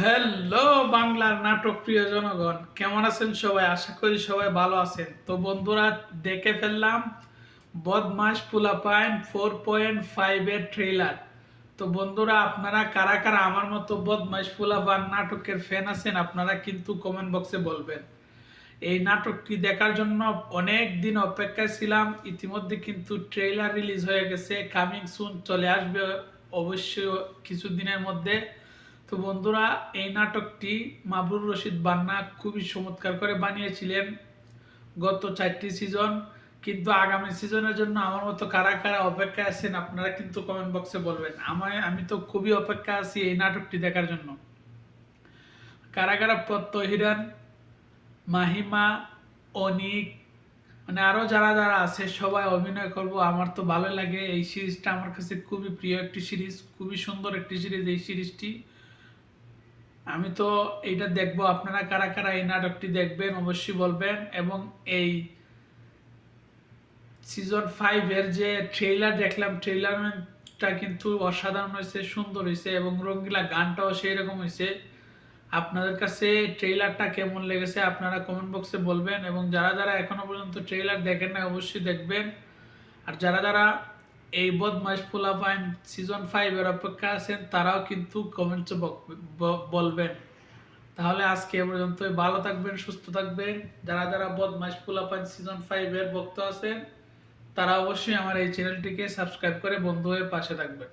Hello বাংলার নাটক প্রিয় জনগণ, কেমন আছেন সবাই? আশা করি সবাই ভালো আছেন। তো বন্ধুরা, দেখে ফেললাম বদমাস পুলাপাইন ফোর পয়েন্ট ফাইভের ট্রেলার তো বন্ধুরা, আপনারা কারা কারা আমার মতো বদমাস পুলাপান নাটকের ফ্যান আছেন, আপনারা কিন্তু কমেন্ট বক্সে বলবেন। এই নাটকটি দেখার জন্য অনেক দিন অপেক্ষায় ছিলাম, ইতিমধ্যে কিন্তু ট্রেলার রিলিজ হয়ে গেছে কামিং সুন চলে আসবে অবশ্যই কিছুদিনের মধ্যে। তো বন্ধুরা, এই নাটকটি মাবরুর রশিদ বান্না খুবই চমৎকার করে বানিয়েছিলেন গত চারটি সিজন কিন্তু আগামী সিজনের জন্য আমার মতো কারা কারা অপেক্ষায় আছেন আপনারা কিন্তু কমেন্ট বক্সে বলবেন। আমায়, আমি তো খুবই অপেক্ষা আছি এই নাটকটি দেখার জন্য। কারা কারা প্রত্যয় হিরান মাহিমা, অনিক মানে আরও যারা যারা আছে, সবাই অভিনয় করব, আমার তো ভালো লাগে। এই সিরিজটা আমার কাছে খুবই প্রিয় একটি সিরিজ খুবই সুন্দর একটি সিরিজ এই সিরিজটি আমি তো এইটা দেখব, আপনারা কারা কারা এই নাটকটি দেখবেন, অবশ্যই বলবেন। এবং এই সিজন ফাইভের যে ট্রেইলার দেখলাম ট্রেইলারটা কিন্তু অসাধারণ হয়েছে, সুন্দর হয়েছে এবং রঙ্গিলা গানটাও সেই রকম হয়েছে। আপনাদের কাছে ট্রেইলারটা কেমন লেগেছে আপনারা কমেন্ট বক্সে বলবেন এবং যারা যারা এখনও পর্যন্ত ট্রেইলার দেখেন না অবশ্যই দেখবেন। আর যারা যারা এই বদমাস পোলাপাইন সিজন ফাইভের অপেক্ষা আছেন, তারাও কিন্তু কমেন্টসে বলবেন। তাহলে আজকে এ পর্যন্ত ভালো থাকবেন, সুস্থ থাকবেন। যারা যারা বদমাস পোলাপাইন সিজন ফাইভের ভক্ত আছেন, তারা অবশ্যই আমার এই চ্যানেলটিকে সাবস্ক্রাইব করে বন্ধু হয়ে পাশে থাকবেন।